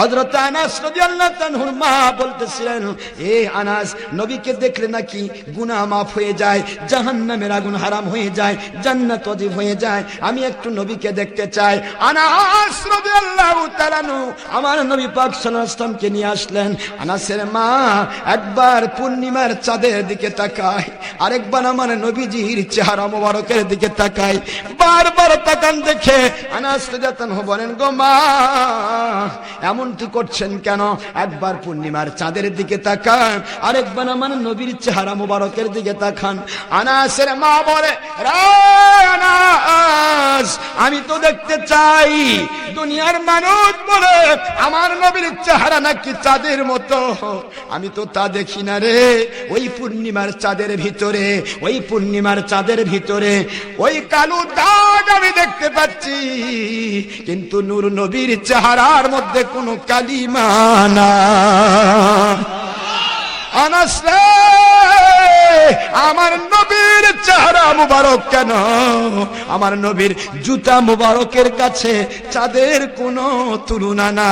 হযরত আনাস রাদিয়াল্লাহু তাআলার মা বলতেছিলেন, এ আনাস, নবীকে দেখলে নাকি গুনাহ মাফ হয়ে যায়, জাহান্নামের আগুন হারাম হয়ে যায়, জান্নাত ওয়াজিব হয়ে যায়। আমি একটু নবীকে দেখতে চাই। আনাস রাদিয়াল্লাহু তাআলা আমার নবী পাক সাল্লাল্লাহু আলাইহি নিয়ে আসলেন। আনাসের মা একবার পূর্ণিমার চাঁদের দিকে তাকায়, আরেকবার আমার নবীজির চেহারা মোবারকের দিকে তাকায়। বারবার তাকান দেখে আনাস রাদিয়াল্লাহু বলেন, গো মা এমনটি করছেন কেন? একবার পূর্ণিমার চাঁদের দিকে তাকান, আরেকবার আমার নবীর চেহারা মোবারকের দিকে তাকান। আনাসের মা বলে আমি তো দেখতে চাই, দুনিয়ার মানুষ বলে আমার নবীর চেহারা নাকি চাঁদের মতো। আমি তো তা দেখি না রে। ওই পূর্ণিমার চাঁদের ভিতরে, ওই পূর্ণিমার চাঁদের ভিতরে, ওই কালো দাগ আমি দেখতে পাচ্ছি। কিন্তু নূর নবীর চেহারার মধ্যে কোনো কালিমানা আনাস আমার নবীর চেহারা মুবারক কেন? আমার নবীর জুতা মুবারকের কাছে চাঁদের কোনো তুলনা না